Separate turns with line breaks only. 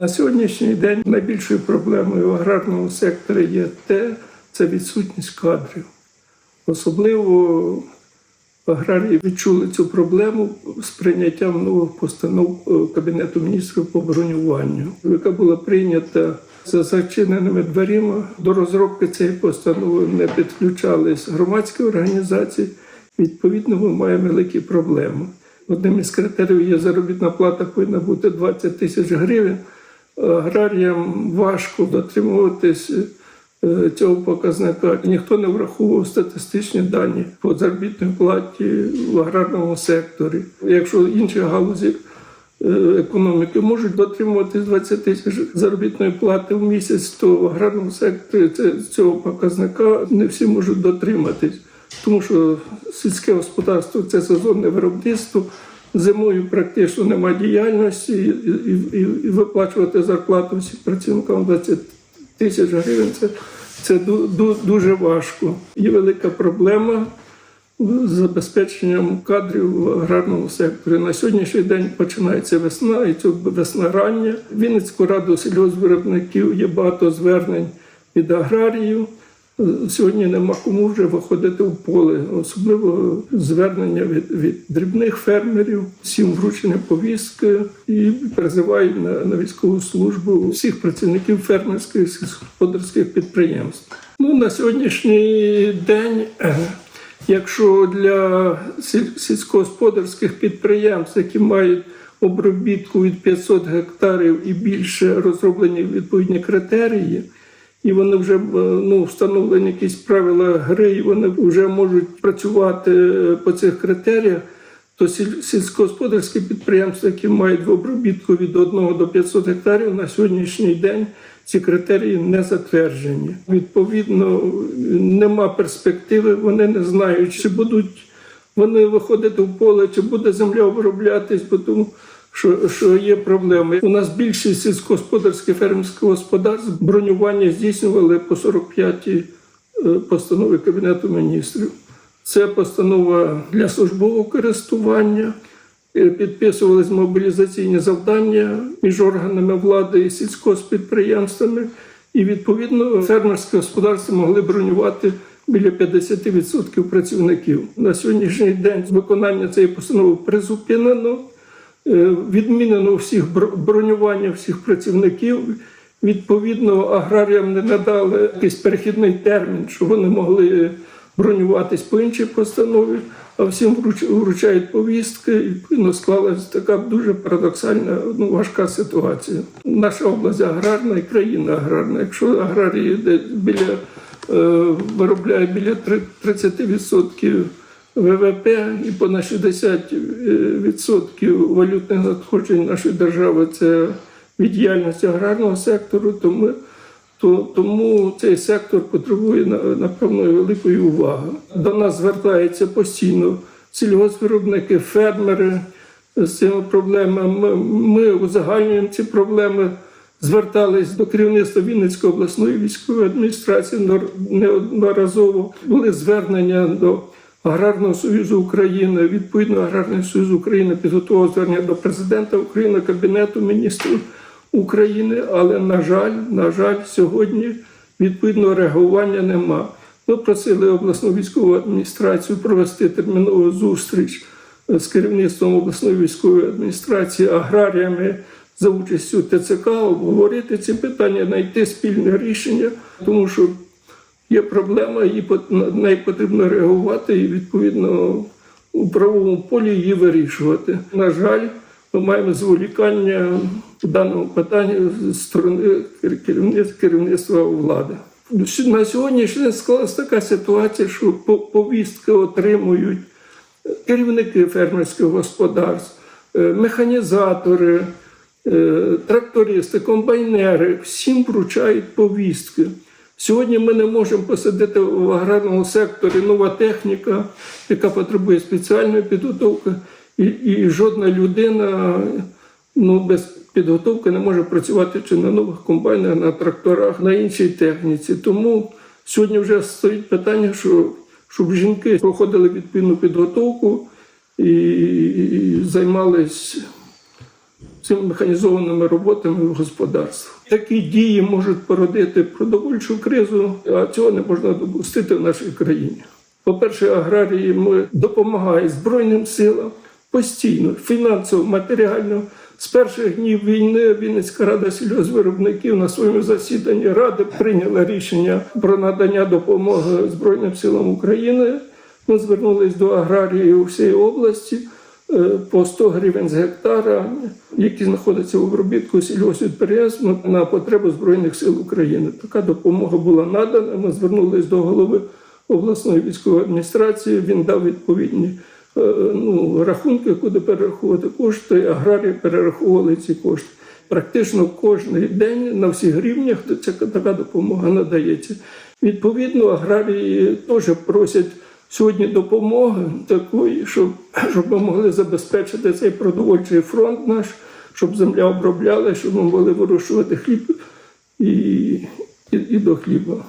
На сьогоднішній день найбільшою проблемою в аграрному секторі є те, це відсутність кадрів. Особливо аграрії відчули цю проблему з прийняттям нових постанов е, Кабінету міністрів по бронюванню, яка була прийнята за зачиненими дверима. До розробки цієї постанови не підключались громадські організації. Відповідно, ми маємо великі проблеми. Одним із критеріїв є заробітна плата повинна бути 20 тисяч гривень. Аграріям важко дотримуватись е, цього показника. Ніхто не враховував статистичні дані по заробітній платі в аграрному секторі. Якщо інші галузі е, економіки можуть дотримуватись 20 тисяч заробітної плати в місяць, то в аграрному секторі цього показника не всі можуть дотриматись. Тому що сільське господарство це сезонне виробництво. Зимою практично немає діяльності, і, і, і, виплачувати зарплату всім працівникам 20 тисяч гривень це, це ду- ду- дуже важко. Є велика проблема з забезпеченням кадрів в аграрному секторі. На сьогоднішній день починається весна, і ця весна рання. Вінницьку раду сільгоспвиробників є багато звернень від аграріїв. Сьогодні нема кому вже виходити в поле, особливо звернення від, від дрібних фермерів, всім вручені повістки і призивають на, на військову службу всіх працівників фермерських сільськогосподарських підприємств. Ну на сьогоднішній день, е, якщо для сільськогосподарських підприємств, які мають обробітку від 500 гектарів і більше розроблені відповідні критерії і вони вже е, ну, встановлені якісь правила гри, і вони вже можуть працювати е, по цих критеріях. То сільськогосподарські підприємства, які мають в обробітку від 1 до 500 гектарів, на сьогоднішній день ці критерії не затверджені. Відповідно, нема перспективи, вони не знають, чи будуть вони виходити в поле, чи буде земля оброблятись, бо тому що, що є проблеми. У нас більшість сільськогосподарських фермерських господарств бронювання здійснювали по 45-й е, постанові Кабінету міністрів. Це постанова для службового користування. Е, Підписувались мобілізаційні завдання між органами влади і сільськогоспідприємствами. І відповідно фермерські господарства могли бронювати біля 50% працівників. На сьогоднішній день виконання цієї постанови призупинено. Е, Відмінено всіх бронювання всіх працівників. Відповідно, аграріям не надали якийсь перехідний термін, що вони могли бронюватись по іншій постанові, а всім вруч- вручають повістки. І відповідно склалася така дуже парадоксальна, ну, важка ситуація. Наша область аграрна і країна аграрна. Якщо аграрії біля е, виробляють біля три- 30% ВВП і понад 60% валютних надходжень нашої держави це від діяльності аграрного сектору, то ми, то, тому цей сектор потребує на- напевно великої уваги. До нас звертаються постійно сільгоспвиробники, фермери з цими проблемами. Ми, узагальнюємо ці проблеми. Звертались до керівництва Вінницької обласної військової адміністрації нор- неодноразово. Були звернення до Аграрного союзу України. Відповідно, Аграрний союз України підготував звернення до президента України, Кабінету міністрів України. Але на жаль, на жаль, сьогодні відповідного реагування нема. Ми просили обласну військову адміністрацію провести термінову зустріч з керівництвом обласної військової адміністрації, аграріями за участю ТЦК, обговорити ці питання, знайти спільне рішення, тому що є проблема, її на неї потрібно реагувати і відповідно у правовому полі її вирішувати. На жаль, ми маємо зволікання в даному питанні з сторони керівництва, керівництва влади. На сьогоднішній день склалася така ситуація, що по- повістки отримують керівники фермерських господарств, е, механізатори, е, трактористи, комбайнери всім вручають повістки. Сьогодні ми не можемо посадити в аграрному секторі нова техніка, яка потребує спеціальної підготовки, і, і жодна людина ну, без підготовки не може працювати чи на нових комбайнах, на тракторах, на іншій техніці. Тому сьогодні вже стоїть питання, що щоб жінки проходили відповідну підготовку і, і займались цими механізованими роботами в господарстві. Такі дії можуть породити продовольчу кризу, а цього не можна допустити в нашій країні. По-перше, аграрії ми допомагають Збройним силам постійно, фінансово, матеріально. З перших днів війни Вінницька рада сільгоспвиробників на своєму засіданні ради прийняла рішення про надання допомоги Збройним силам України. Ми звернулись до аграріїв всієї області е, по 100 гривень з гектара, які знаходяться в обробітку сільгоспідприємств на потребу Збройних сил України. Така допомога була надана. Ми звернулись до голови обласної військової адміністрації. Він дав відповідні е, ну, рахунки, куди перераховувати кошти. Аграрії перераховували ці кошти. Практично кожен день на всіх рівнях така допомога надається. Відповідно, аграрії теж просять сьогодні допомоги такої, щоб, щоб ми могли забезпечити цей продовольчий фронт наш, щоб земля обробляла, щоб ми могли вирощувати хліб і, і, і до хліба.